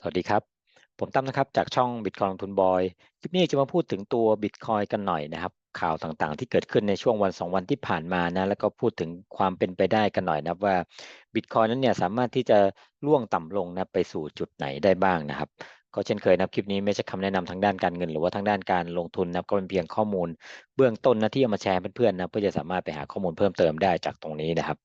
สวัสดีครับ ผมตั้มนะครับจากช่อง Bitcoin ลงทุนบอย คลิปนี้จะมาพูดถึงตัว Bitcoin กันหน่อยนะครับ ข่าวต่างๆ ที่เกิดขึ้นในช่วงวัน 2 วันที่ผ่านมานะ แล้วก็พูดถึงความเป็นไปได้กันหน่อยนะครับว่า Bitcoin นั้นเนี่ยสามารถที่จะล่วงต่ำลงนะไปสู่จุดไหนได้บ้างนะครับ ก็เช่นเคยนะครับคลิปนี้ไม่ใช่คำแนะนำทางด้านการเงิน หรือว่าทางด้านการลงทุนนะก็เป็นเพียงข้อมูลเบื้องต้นนะที่เอามาแชร์เพื่อนๆนะเพื่อจะสามารถไปหาข้อมูลเพิ่มเติมได้จากตรงนี้นะครับ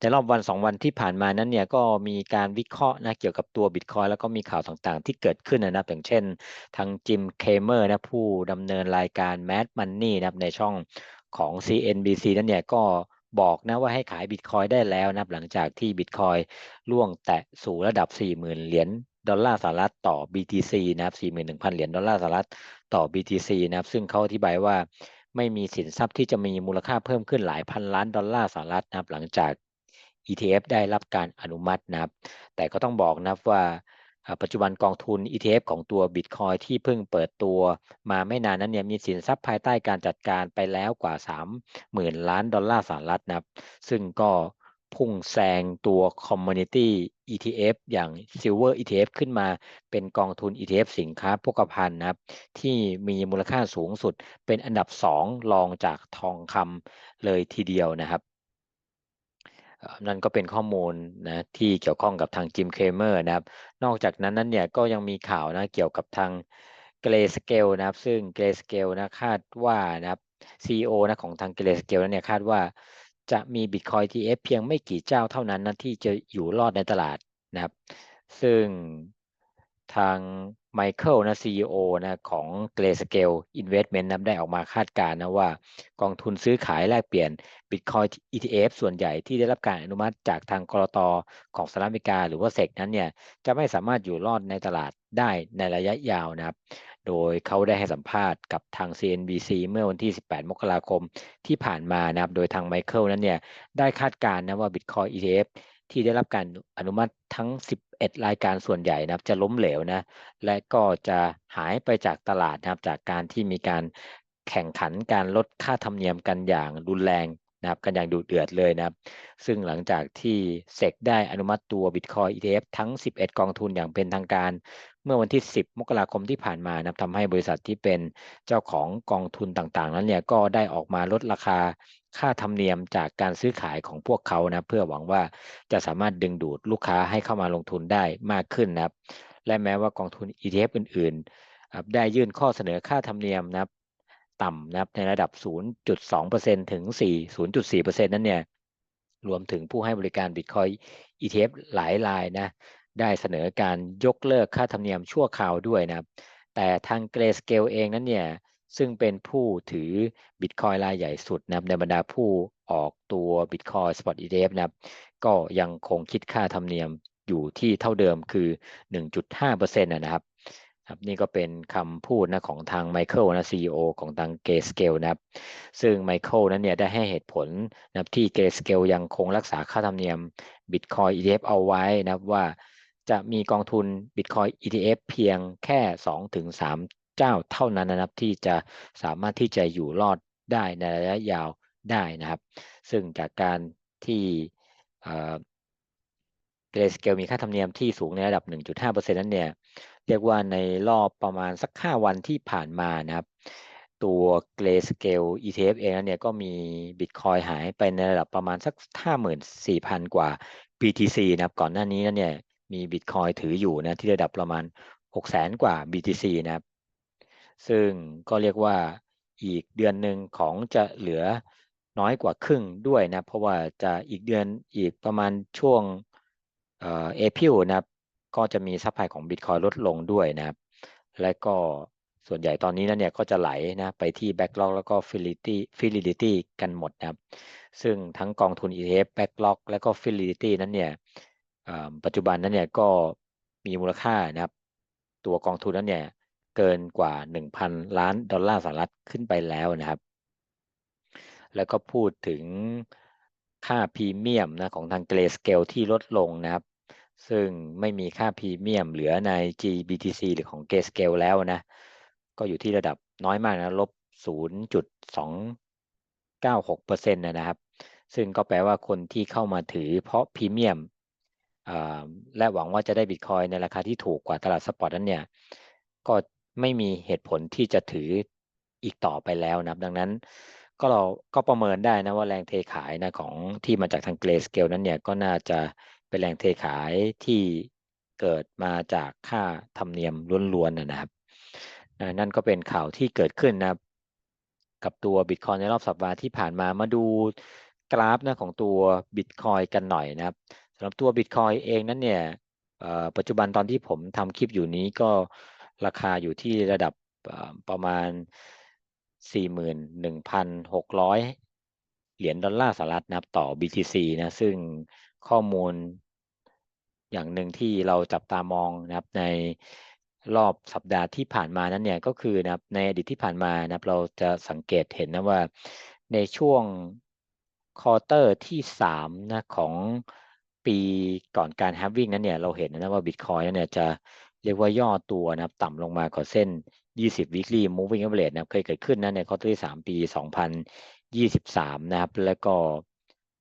ในรอบวัน 2 วันที่ผ่านมานั้นเนี่ยก็มีการวิเคราะห์นะเกี่ยวกับตัวบิตคอยแล้วก็มีข่าวต่างๆ ที่เกิดขึ้นนะครับอย่างเช่น ทางจิมเคเมอร์นะผู้ดำเนินรายการ Mad Money นะครับในช่องของ CNBC นั้นเนี่ยก็บอกนะว่าให้ขายบิตคอยได้แล้วนะหลังจากที่บิตคอยล่วงแตะสู่ระดับ 40,000 เหรียญ ดอลลาร์สหรัฐต่อ BTC นะครับ 41,000 เหรียญดอลลาร์สหรัฐต่อ BTC นะครับ ซึ่งเขาอธิบายว่าไม่มีสินทรัพย์ที่จะมีมูลค่าเพิ่มขึ้นหลายพันล้านดอลลาร์สหรัฐนะครับ หลังจาก ETF ได้รับการอนุมัตินะครับ แต่ก็ต้องบอกนะครับว่าปัจจุบันกองทุน ETF ของตัว Bitcoin ที่เพิ่งเปิดตัวมาไม่นานนั้นเนี่ยมีสินทรัพย์ภายใต้การจัดการไปแล้วกว่า 30,000 ล้านดอลลาร์สหรัฐนะครับ ซึ่งก็ พุ่งแซงตัว Community ETF อย่าง Silver ETF ขึ้นมาเป็นกองทุน ETF สินค้าโภคภัณฑ์นะครับ ที่มีมูลค่าสูงสุดเป็นอันดับ 2 รองจากทองคำเลยทีเดียวนะครับนั่นก็เป็นข้อมูลนะที่เกี่ยวข้องกับทางจิมเคเมอร์นะครับ นอกจากนั้นนั้นเนี่ยก็ยังมีข่าวนะเกี่ยวกับทางเกรสเกลนะครับ ซึ่งเกรสเกลนะคาดว่านะครับ CEO นะของทางเกรสเกลนั้นเนี่ยคาดว่า จะมี Bitcoin ETF เพียงไม่กี่เจ้าเท่านั้นนะที่จะอยู่รอดในตลาดนะครับ ซึ่งทางไมเคิลนะ CEO นะของ Grayscale Investment นะได้ออกมาคาดการณ์นะว่ากองทุนซื้อขายแลกเปลี่ยน Bitcoin ETF ส่วนใหญ่ที่ได้รับการอนุมัติจากทางกรตของสหรัฐอเมริกาหรือว่าเซกนั้นเนี่ยจะไม่สามารถอยู่รอดในตลาดได้ในระยะยาวนะครับ โดยเขาได้ให้สัมภาษณ์กับทาง CNBC เมื่อวันที่ 18 มกราคมที่ผ่านมานะครับ โดยทางไมเคิลนั้นเนี่ยได้คาดการณ์นะว่า Bitcoin ETF ที่ได้รับการอนุมัติทั้ง 11 รายการส่วนใหญ่นะครับ จะล้มเหลวนะ และก็จะหายไปจากตลาดนะครับ จากการที่มีการแข่งขันการลดค่าธรรมเนียมกันอย่างรุนแรงนะครับ กันอย่างดุเดือดเลยนะครับ ซึ่งหลังจากที่เซกได้อนุมัติตัว Bitcoin ETF ทั้ง 11 กองทุนอย่างเป็นทางการ เมื่อวันที่ 10 มกราคมที่ผ่านมานะครับทำให้บริษัทที่เป็นเจ้าของกองทุนต่างๆ นั้นเนี่ยก็ได้ออกมาลดราคาค่าธรรมเนียมจากการซื้อขายของพวกเขานะเพื่อหวังว่าจะสามารถดึงดูดลูกค้าให้เข้ามาลงทุนได้มากขึ้นนะครับ และแม้ว่ากองทุน ETF อื่นๆ ได้ยื่นข้อเสนอค่าธรรมเนียมนะครับต่ำนะครับในระดับ 0.2%ถึง 4 0.4%นั้นเนี่ยรวมถึงผู้ให้บริการ Bitcoin ETF หลายรายนะ ได้เสนอการยกเลิกค่าธรรมเนียมชั่วคราวด้วยนะครับ แต่ทาง Grayscale เองนั้นเนี่ยซึ่งเป็นผู้ถือ Bitcoin รายใหญ่สุดนะครับในบรรดาผู้ออกตัว Bitcoin Spot ETF นะครับ ก็ยังคงคิดค่าธรรมเนียมอยู่ที่เท่าเดิมคือ 1.5%นะครับครับนี่ก็เป็นคำพูดนะของทางไมเคิลนะ CEO ของทางเกสเกลนะครับ ซึ่งไมเคิลนั้นเนี่ยได้ให้เหตุผลนะที่เกสเกลยังคงรักษาค่าธรรมเนียม Bitcoin ETF เอาไว้นะครับว่า จะมีกองทุน Bitcoin ETF เพียงแค่ 2-3 เจ้าเท่านั้นนะครับ ที่จะสามารถที่จะอยู่รอดได้ในระยะยาวได้นะครับ ซึ่งจากการที่เกรสเกลมีค่าธรรมเนียมที่สูงในระดับ 1.5%นั้นเนี่ย เรียกว่าในรอบประมาณสัก 5 วันที่ผ่านมานะครับ ตัวเกรสเกล ETF เองนะเนี่ยก็มีบิตคอยหายไปในระดับประมาณสัก 54,000 กว่า BTC นะครับ ก่อนหน้านี้นั้นเนี่ย มีบิตคอยถืออยู่นะที่ระดับประมาณ 600,000กว่า BTC นะครับ ซึ่งก็เรียกว่าอีกเดือนหนึ่งของจะเหลือน้อยกว่าครึ่งด้วยนะ เพราะว่าจะอีกเดือนอีกประมาณช่วงเอ่อเอพิลนะครับ ก็จะมีซัพพลายของบิตคอยลดลงด้วยนะครับ และก็ส่วนใหญ่ตอนนี้นะเนี่ยก็จะไหลนะไปที่ Backlog แล้วก็ Fidelity Fidelity กันหมดนะครับ ซึ่งทั้งกองทุน ETF Backlog และก็ Fidelity นั้นเนี่ย ปัจจุบันนั้นเนี่ยก็มีมูลค่านะครับ ตัวกองทุนนั้นเนี่ยเกินกว่า 1,000 ล้านดอลลาร์สหรัฐขึ้นไปแล้วนะครับ แล้วก็พูดถึงค่าพรีเมียมนะของทางเกรสเกลที่ลดลงนะครับ ซึ่งไม่มีค่าพรีเมียมเหลือใน GBTC หรือของเกรสเกลแล้วนะ ก็อยู่ที่ระดับน้อยมากนะลบ 0.296%นะครับ ซึ่งก็แปลว่าคนที่เข้ามาถือเพราะพรีเมียม และหวังว่าจะได้บิตคอยในราคาที่ถูกกว่าตลาดสปอร์ตนั้นเนี่ย ก็ไม่มีเหตุผลที่จะถืออีกต่อไปแล้วนับดังนั้นก็เราก็ประเมินได้นะว่าแรงเทขายนะของที่มาจากทางเกรสเกลนั้นเนี่ยก็น่าจะเป็นแรงเทขายที่เกิดมาจากค่าธรรมเนียมล้วนๆนะครับนั่นก็เป็นข่าวที่เกิดขึ้นนะกับตัวบิตคอยในรอบสัปดาห์ที่ผ่านมามาดูกราฟนะของตัวบิตคอยกันหน่อยนะครับ สำหรับตัวบิตคอยเองนั้นเนี่ยปัจจุบันตอนที่ผมทำคลิปอยู่นี้ก็ราคาอยู่ที่ระดับประมาณ 41,600 เหรียญดอลลาร์สหรัฐนะครับต่อ BTC นะซึ่งข้อมูลอย่างหนึ่งที่เราจับตามองนะครับในรอบสัปดาห์ที่ผ่านมานั้นเนี่ยก็คือนะครับในอดีตที่ผ่านมานะครับเราจะสังเกตเห็นนะว่าในช่วงควอเตอร์ที่สามนะของ ปีก่อนการ halving นั้นเนี่ยเราเห็นนะว่า Bitcoin นั้นเนี่ยจะเรียกว่าย่อตัวนะครับต่ำลงมากว่าเส้น 20 weekly moving average นะครับเคยเกิดขึ้นนะในควอเตอร์ที่ 3 ปี 2023 นะครับ แล้วก็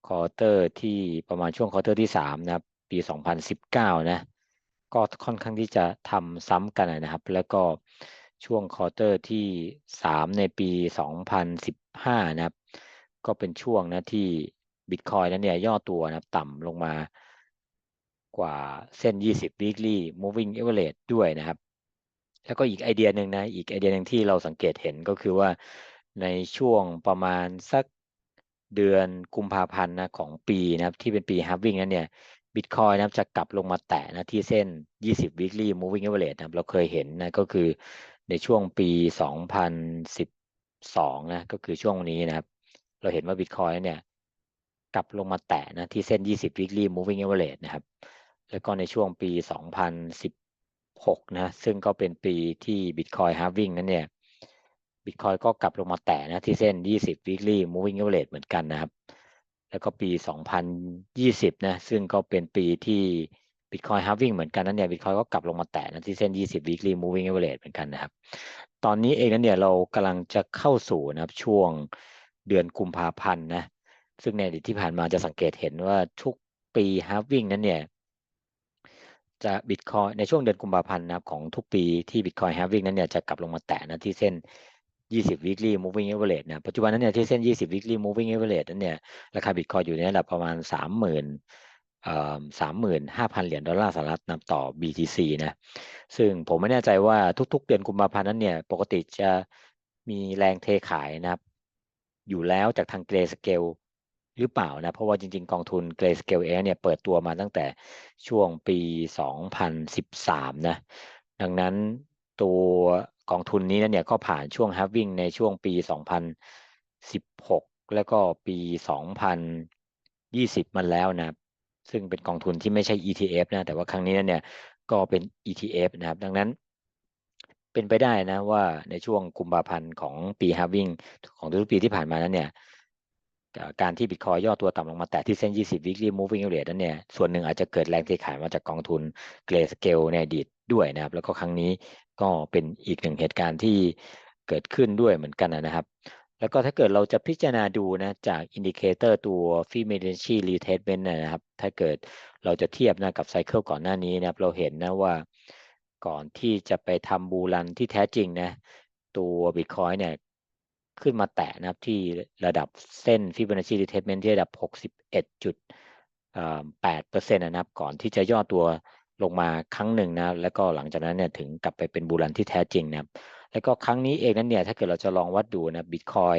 ควอเตอร์ที่ประมาณช่วงควอเตอร์ที่ 3 นะครับ ปี 2019 นะ ก็ค่อนข้างที่จะทำซ้ำกันนะครับ แล้วก็ช่วงควอเตอร์ที่ 3 ในปี 2015 นะครับ ก็เป็นช่วงนะที่ บิตคอยนั้นเนี่ยย่อตัวนะครับต่ำลงมากว่าเส้น 20 weekly moving average ด้วยนะครับ แล้วก็อีกไอเดียหนึ่งนะอีกไอเดียหนึ่งที่เราสังเกตเห็นก็คือว่าในช่วงประมาณสักเดือนกุมภาพันธ์นะของปีนะครับที่เป็นปี halving นั้นเนี่ยบิตคอยนะครับจะกลับลงมาแตะนะที่เส้น 20 weekly moving average นะครับเราเคยเห็นนะก็คือในช่วงปี 2012 นะก็คือช่วงนี้นะครับ เราเห็นว่าบิตคอยเนี่ย กลับลงมาแตะนะที่เส้น 20 weekly moving average นะครับ แล้วก็ในช่วงปี 2016 นะ ซึ่งก็เป็นปีที่ Bitcoin halving นั้นเนี่ย Bitcoin ก็กลับลงมาแตะนะที่เส้น 20 weekly moving average เหมือนกันนะครับ แล้วก็ปี 2020 นะ ซึ่งก็เป็นปีที่ Bitcoin halving เหมือนกันนั้นเนี่ย Bitcoin ก็กลับลงมาแตะนะที่เส้น 20 weekly moving average เหมือนกันนะครับ ตอนนี้เองนั้นเนี่ยเรากำลังจะเข้าสู่นะครับช่วงเดือนกุมภาพันธ์นะ ซึ่งในอดีตที่ผ่านมาจะสังเกตเห็นว่าทุกปี halving นั้นเนี่ยจะบิตคอยในช่วงเดือนกุมภาพันธ์นะครับของทุกปีที่ Bitcoin halving นั้นเนี่ยจะกลับลงมาแตะนะที่เส้น 20 weekly moving average นะปัจจุบันนั้นเนี่ยที่เส้น 20 weekly moving average นั้นเนี่ยราคา Bitcoin อยู่ในระดับประมาณ 30,000เอ่อ35,000 เหรียญดอลลาร์สหรัฐนะต่อ BTC นะซึ่งผมไม่แน่ใจว่าทุก ๆ เดือนกุมภาพันธ์นั้นเนี่ยปกติจะมีแรงเทขายนะครับอยู่แล้วจากทางเกรสเกล หรือเปล่านะ เพราะว่าจริงๆ กองทุน Grayscale เองเนี่ยเปิดตัวมาตั้งแต่ช่วงปี 2013 นะ ดังนั้นตัวกองทุนนี้นะเนี่ยก็ผ่านช่วง halving ในช่วงปี 2016 แล้วก็ปี 2020 มันแล้วนะ ซึ่งเป็นกองทุนที่ไม่ใช่ ETF นะ แต่ว่าครั้งนี้เนี่ยก็เป็น ETF นะครับ ดังนั้นเป็นไปได้นะว่าในช่วงกุมภาพันธ์ของปี halving ของทุกปีที่ผ่านมานั้นเนี่ย การที่บิตคอยย่อตัวต่ำลงมาแตะที่เส้น 20 weekly moving average นั้นเนี่ยส่วนหนึ่งอาจจะเกิดแรงเทขายมาจากกองทุน Grayscale ในอดีตด้วยนะครับ แล้วก็ครั้งนี้ก็เป็นอีกหนึ่งเหตุการณ์ที่เกิดขึ้นด้วยเหมือนกันนะครับ แล้วก็ถ้าเกิดเราจะพิจารณาดูนะจากอินดิเคเตอร์ตัว Fibonacci retracement นะครับ ถ้าเกิดเราจะเทียบนะกับไซเคิลก่อนหน้านี้นะครับ เราเห็นนะว่าก่อนที่จะไปทำบูรันที่แท้จริงนะตัว Bitcoin เนี่ย ขึ้นมาแตะนะครับที่ระดับเส้น Fibonacci retracement ที่ระดับ 61.8เปนะครับก่อนที่จะย่อตัวลงมาครั้งหนึ่งนะแล้วก็หลังจากนั้นเนี่ยถึงกลับไปเป็นบูรันที่แท้จริงนะครับแล้วก็ครั้งนี้เองนั้นเนี่ยถ้าเกิดเราจะลองวัดดูนะบิตคอย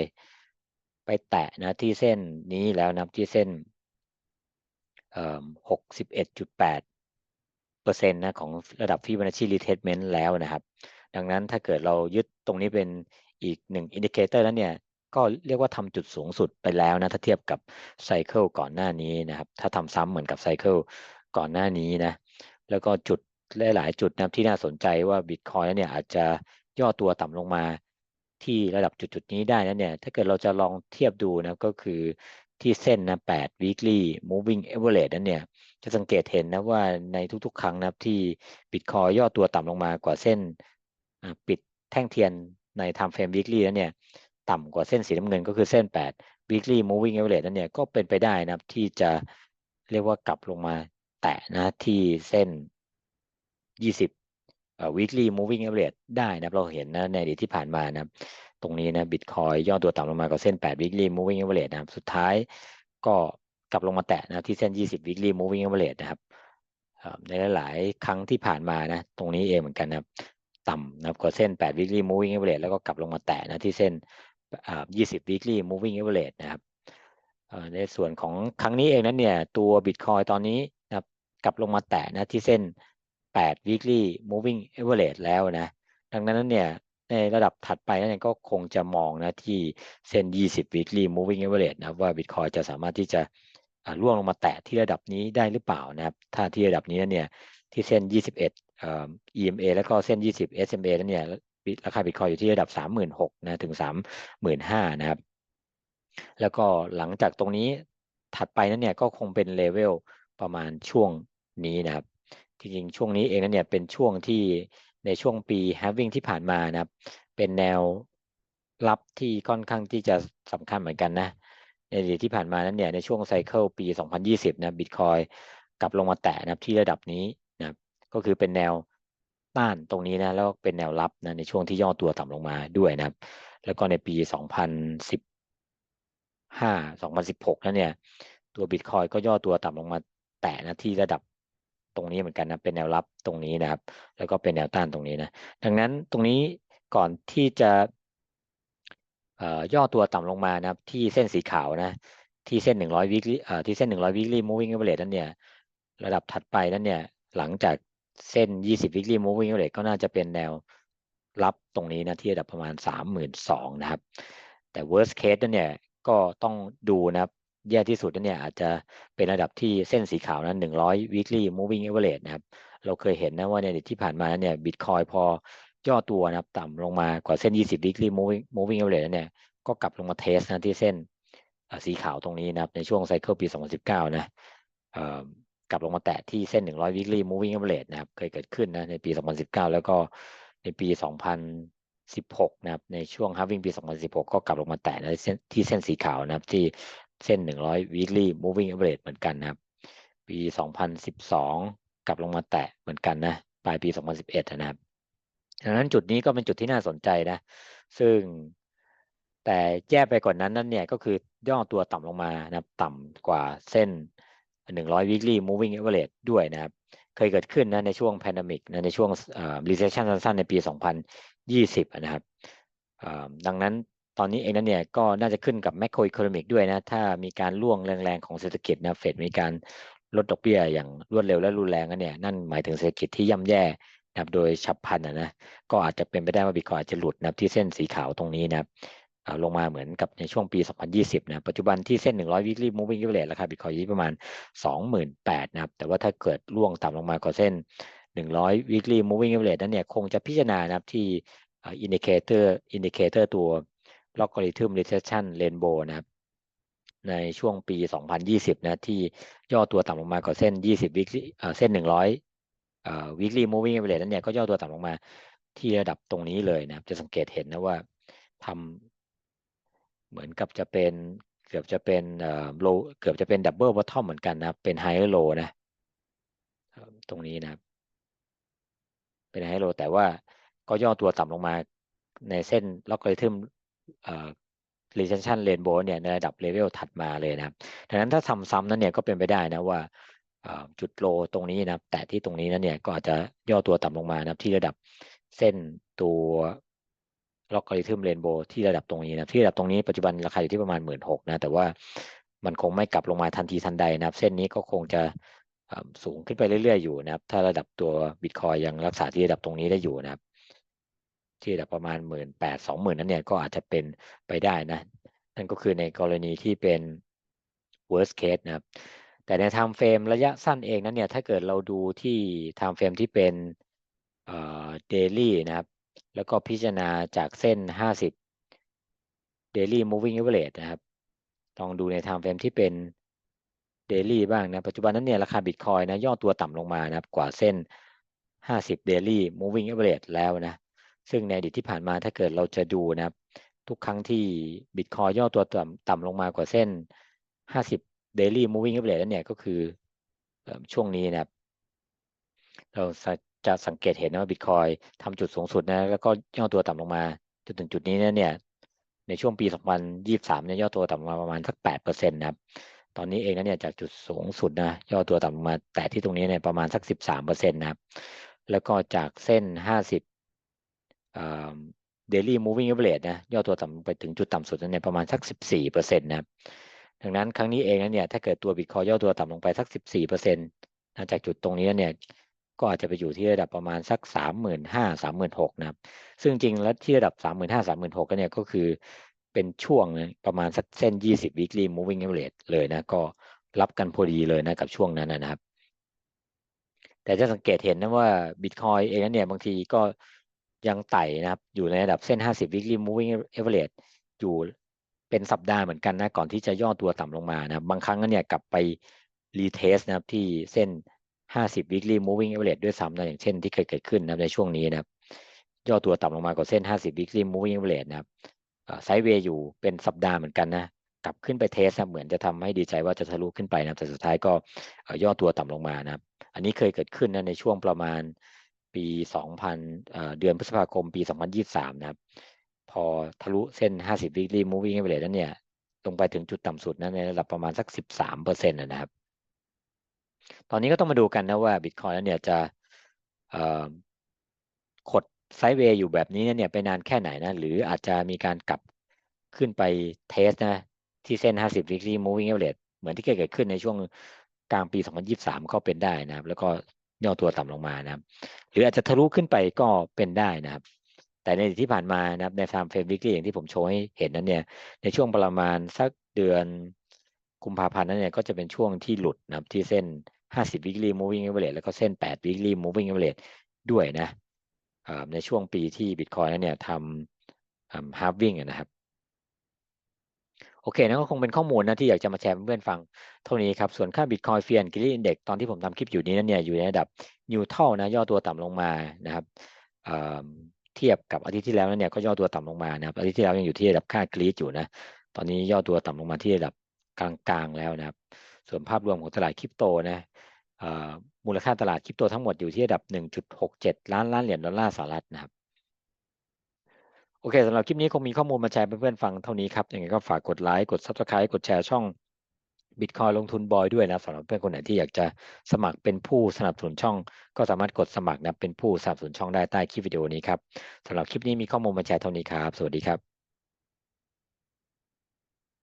ไปแตะนะที่เส้นนี้แล้วนะที่เส้นเอ่อ61.8เปอร์เซ็นต์นะของระดับ Fibonacci retracement แล้วนะครับ ดังนั้นถ้าเกิดเรายึดตรงนี้เป็น อีกหนึ่งอินดิเคเตอร์นั้นเนี่ยก็เรียกว่าทำจุดสูงสุดไปแล้วนะถ้าเทียบกับไซเคิลก่อนหน้านี้นะครับถ้าทำซ้ำเหมือนกับไซเคิลก่อนหน้านี้นะแล้วก็จุดหลายๆจุดนะที่น่าสนใจว่าบิตคอยเนี่ยอาจจะย่อตัวต่ำลงมาที่ระดับจุดๆนี้ได้นะเนี่ยถ้าเกิดเราจะลองเทียบดูนะก็คือที่เส้นนะ8 weekly moving average นั้นเนี่ยจะสังเกตเห็นนะว่าในทุกๆ ครั้งนะที่บิตคอยย่อตัวต่ำลงมากว่าเส้นปิดแท่งเทียน ใน time frame weekly นั้นเนี่ยต่ำกว่าเส้นสีน้ำเงินก็คือเส้น 8 weekly moving average นั้นเนี่ยก็เป็นไปได้นะครับที่จะเรียกว่ากลับลงมาแตะนะที่เส้น 20 weekly moving average ได้นะครับเราเห็นนะในอดีตที่ผ่านมานะครับตรงนี้นะบิตคอยย่อตัวต่ำลงมากับเส้น 8 weekly moving average นะครับสุดท้ายก็กลับลงมาแตะนะที่เส้น 20 weekly moving average นะครับในหลาย ๆ ครั้งที่ผ่านมานะตรงนี้เองเหมือนกันนะครับ ต่ำนะครับกว่าเส้น 8 weekly moving average แล้วก็กลับลงมาแตะนะที่เส้น 20 weekly moving average นะครับในส่วนของครั้งนี้เองนั้นเนี่ยตัว Bitcoin ตอนนี้นะครับกลับลงมาแตะนะที่เส้น 8 weekly moving average แล้วนะดังนั้นเนี่ยในระดับถัดไปนั่นก็คงจะมองนะที่เส้น 20 weekly moving average นะครับว่า Bitcoin จะสามารถที่จะอ่าล่วงลงมาแตะที่ระดับนี้ได้หรือเปล่านะครับ ถ้าที่ระดับนี้เนี่ย ที่เส้น 21เอ่อ EMA แล้วก็เส้น 20 SMA นั้นเนี่ยราคา Bitcoin อยู่ที่ระดับ 36,000นะถึง 35,000นะครับ แล้วก็หลังจากตรงนี้ถัดไปนั้นเนี่ยก็คงเป็นเลเวลประมาณช่วงนี้นะครับจริงๆช่วงนี้เองนั้นเนี่ยเป็นช่วงที่ในช่วงปี halving ที่ผ่านมานะครับ เป็นแนวรับที่ค่อนข้างที่จะสำคัญเหมือนกันนะในอดีตที่ผ่านมานั้นเนี่ยในช่วงไซเคิลปี 2020 นะบิตคอยกลับลงมาแตะนะครับที่ระดับนี้ ก็คือเป็นแนวต้านตรงนี้นะแล้วเป็นแนวรับนะในช่วงที่ย่อตัวต่ำลงมาด้วยนะครับ แล้วก็ในปี 2015 2016 นั้นเนี่ย ตัวบิตคอยก็ย่อตัวต่ำลงมาแตะนะที่ระดับตรงนี้เหมือนกันนะเป็นแนวรับตรงนี้นะครับ แล้วก็เป็นแนวต้านตรงนี้นะดังนั้นตรงนี้ก่อนที่จะเอ่อย่อตัวต่ำลงมานะครับ ที่เส้นสีขาวนะ ที่เส้น 100 weekly ที่เส้น 100 weekly moving average นั้นเนี่ย ระดับถัดไปนั้นเนี่ย หลังจาก เส้น 20 weekly moving average ก็น่าจะเป็นแนวรับตรงนี้นะที่ระดับประมาณ 32,000นะครับ แต่ worst case นั้นเนี่ยก็ต้องดูนะครับ แย่ที่สุดนั้นเนี่ยอาจจะเป็นระดับที่เส้นสีขาวนั้น100 weekly moving average นะครับ เราเคยเห็นนะว่าในที่ผ่านมานั้นเนี่ยบิตคอยพอย่อตัวนะครับต่ำลงมากว่าเส้น 20 weekly moving moving average นั้นเนี่ยก็กลับลงมาเทสนะที่เส้นสีขาวตรงนี้นะครับในช่วงไซเคิลปี 2019 นะ กลับลงมาแตะที่เส้น 100 weekly moving average นะครับ เคยเกิดขึ้นนะในปี 2019 แล้วก็ในปี 2016 นะครับ ในช่วง halving ปี 2016 ก็กลับลงมาแตะในเส้นที่เส้นสีขาวนะครับ ที่เส้น 100 weekly moving average เหมือนกันนะครับ ปี 2012 กลับลงมาแตะเหมือนกันนะปลายปี 2011 นะครับดังนั้นจุดนี้ก็เป็นจุดที่น่าสนใจนะ ซึ่งแต่แย่ไปกว่านนั้นนั่นเนี่ยก็คือย่อตัวต่ำลงมานะครับ ต่ำกว่าเส้น 100 weekly moving average ด้วยนะครับ เคยเกิดขึ้นนะในช่วง pandemic นะในช่วง recession สั้นๆ ในปี 2020 นะครับดังนั้นตอนนี้เองนั้นเนี่ยก็น่าจะขึ้นกับ macro economic ด้วยนะ ถ้ามีการล่วงแรงๆของเศรษฐกิจนะเฟดมีการลดดอกเบี้ยอย่างรวดเร็วและรุนแรงเนี่ยนั่นหมายถึงเศรษฐกิจที่ย่ำแย่นะโดยฉับพลันนะนะก็อาจจะเป็นไปได้ว่าบิตคอยอาจจะหลุดนะที่เส้นสีขาวตรงนี้นะครับ ลงมาเหมือนกับในช่วงปี 2020 นะ ปัจจุบันที่เส้น 100 weekly moving average ราคาบิตคอยอยู่ที่ประมาณ 28,000นะครับ แต่ว่าถ้าเกิดล่วงต่ำลงมากว่าเส้น 100 weekly moving average นั้นเนี่ยคงจะพิจารณานะครับที่ indicator indicator ตัว logarithm recession rainbow นะครับ ในช่วงปี 2020 นะที่ย่อตัวต่ำลงมากว่าเส้น 20 weekly เส้น 100 weekly moving average นั้นเนี่ยก็ย่อตัวต่ำลงมาที่ระดับตรงนี้เลยนะครับ จะสังเกตเห็นนะว่าทำ เหมือนกับจะเป็นเกือบจะเป็นเอ่อโลเกือบจะเป็นดับเบิลบอททอมเหมือนกันนะเป็นไฮโลนะตรงนี้นะครับ เป็นไฮโลแต่ว่าก็ย่อตัวต่ำลงมาในเส้นล็อกเกอริทึมเอ่อ recension rainbow เนี่ยในระดับเลเวลถัดมาเลยนะครับดังนั้นถ้าทำซ้ำนั้นเนี่ยก็เป็นไปได้นะว่าจุดโลตรงนี้นะแต่ที่ตรงนี้นั้นเนี่ยก็อาจจะย่อตัวต่ำลงมานะที่ระดับเส้นตัว ล็อกกอริทึมเรนโบว์ที่ระดับตรงนี้นะที่ระดับตรงนี้ปัจจุบันราคาอยู่ที่ประมาณหมื่นหกนะแต่ว่ามันคงไม่กลับลงมาทันทีทันใดนะครับ เส้นนี้ก็คงจะสูงขึ้นไปเรื่อยๆอยู่นะครับ ถ้าระดับตัวบิตคอยยังรักษาที่ระดับตรงนี้ได้อยู่นะครับ ที่ระดับประมาณหมื่นแปดสองหมื่นนั้นเนี่ยก็อาจจะเป็นไปได้นะ นั่นก็คือในกรณีที่เป็น worst case นะครับ แต่ใน time frame ระยะสั้นเองนั้นเนี่ย ถ้าเกิดเราดูที่ time frame ที่เป็นเอ่อ daily นะครับ แล้วก็พิจารณาจากเส้น 50 daily moving average นะครับ ลองดูใน time frame ที่เป็น daily บ้างนะ ปัจจุบันนั้นเนี่ยราคาบิตคอยนะย่อตัวต่ำลงมานะครับ กว่าเส้น 50 daily moving average แล้วนะ ซึ่งในอดีตที่ผ่านมาถ้าเกิดเราจะดูนะครับ ทุกครั้งที่บิตคอยย่อตัวต่ำต่ำลงมากว่าเส้น 50 daily moving average แล้วเนี่ยก็คือช่วงนี้นะครับเรา จะสังเกตเห็นว่าบิตคอยทำจุดสูงสุดนะแล้วก็ย่อตัวต่ำลงมาจนถึงจุดนี้เนี่ยในช่วงปี 2023 เนี่ยย่อตัวต่ำลงมาประมาณสัก 8%นะครับ ตอนนี้เองนะเนี่ยจากจุดสูงสุดนะย่อตัวต่ำลงมา แต่ที่ตรงนี้เนี่ยประมาณสัก 13%นะครับ แล้วก็จากเส้น 50เอ่อ daily moving average นะย่อตัวต่ำไปถึงจุดต่ำสุดเนี่ยประมาณสัก 14%นะครับ ดังนั้นครั้งนี้เองนะเนี่ยถ้าเกิดตัวบิตคอยย่อตัวต่ำลงไปสัก 14%นะจากจุดตรงนี้เนี่ย ก็อาจจะไปอยู่ที่ระดับประมาณสัก 35,000 36,000นะครับ ซึ่งจริงแล้วที่ระดับ 35,000 3 6 0 0ก็เนี่ยก็คือเป็นช่วงประมาณสักเส้น 20 weekly moving average เลยนะ ก็รับกันพอดีเลยนะกับช่วงนั้นนะครับ แต่จะสังเกตเห็นนะว่าบิตคอยเองนั้นเนี่ยบางทีก็ยังไต่นะครับ อยู่ในระดับเส้น 50 weekly moving average อยู่เป็นสัปดาห์เหมือนกันนะ ก่อนที่จะย่อตัวต่ำลงมานะ บางครั้งเนี่ยกลับไปรีเทสนะครับที่เส้น 50 weekly moving average ด้วยซ้ำนะอย่างเช่นที่เคยเกิดขึ้นนะในช่วงนี้นะครับย่อตัวต่ำลงมากว่าเส้น 50 weekly moving average นะครับไซด์เวย์อยู่เป็นสัปดาห์เหมือนกันนะกลับขึ้นไปเทสนะเหมือนจะทำให้ดีใจว่าจะทะลุขึ้นไปนะแต่สุดท้ายก็ย่อตัวต่ำลงมานะครับ อันนี้เคยเกิดขึ้นนะในช่วงประมาณปี 2000 เดือนพฤษภาคมปี 2023 นะครับ พอทะลุเส้น 50 weekly moving average นั้นเนี่ย ลงไปถึงจุดต่ำสุดนั้นในระดับประมาณสัก 13%นะครับ ตอนนี้ก็ต้องมาดูกันนะว่า Bitcoin นั้นเนี่ยจะขดไซด์เวย์อยู่แบบนี้เนี่ยไปนานแค่ไหนนะ หรืออาจจะมีการกลับขึ้นไปเทสนะที่เส้น 50 weekly moving average เหมือนที่เคยเกิดขึ้นในช่วงกลางปี 2023 ก็เป็นได้นะครับ แล้วก็ย่อตัวต่ำลงมานะครับ หรืออาจจะทะลุขึ้นไปก็เป็นได้นะครับ แต่ในที่ผ่านมานะครับใน time frame weekly อย่างที่ผมโชว์ให้เห็นนั้นเนี่ย ในช่วงประมาณสักเดือนกุมภาพันธ์นั้นเนี่ยก็จะเป็นช่วงที่หลุดนะครับที่เส้น 50 weekly moving average แล้วก็เส้น 8 weekly moving average ด้วยนะในช่วงปีที่ Bitcoin นั้นเนี่ยทำ halving นะครับ โอเคนั่นก็คงเป็นข้อมูลนะที่อยากจะมาแชร์เพื่อนๆฟังเท่านี้ครับ ส่วนค่า Bitcoin Fear and Greed Index ตอนที่ผมทำคลิปอยู่นี้นั้นเนี่ยอยู่ในระดับ neutral นะย่อตัวต่ำลงมานะครับเทียบกับอาทิตย์ที่แล้วนั้นเนี่ยก็ย่อตัวต่ำลงมานะครับอาทิตย์ที่แล้วยังอยู่ที่ระดับค่ากรีดอยู่นะตอนนี้ย่อตัวต่ำลงมาที่ระดับกลางๆแล้วนะครับ ส่วนภาพรวมของตลาดคริปโตนะ มูลค่าตลาดคริปโตทั้งหมดอยู่ที่ระดับ 1.67 ล้านล้านเหรียญดอลลาร์สหรัฐนะครับ โอเคสำหรับคลิปนี้คงมีข้อมูลมาแชร์เพื่อนๆฟังเท่านี้ครับ ยังไงก็ฝากกดไลค์ กด Subscribe กดแชร์ช่อง Bitcoin ลงทุนบอยด้วยนะสำหรับเพื่อนคนไหนที่อยากจะสมัครเป็นผู้สนับสนุนช่อง ก็สามารถกดสมัครนะเป็นผู้สนับสนุนช่องได้ใต้คลิปวิดีโอนี้ครับสำหรับคลิปนี้มีข้อมูลมาแชร์เท่านี้ครับ สวัสดีครับ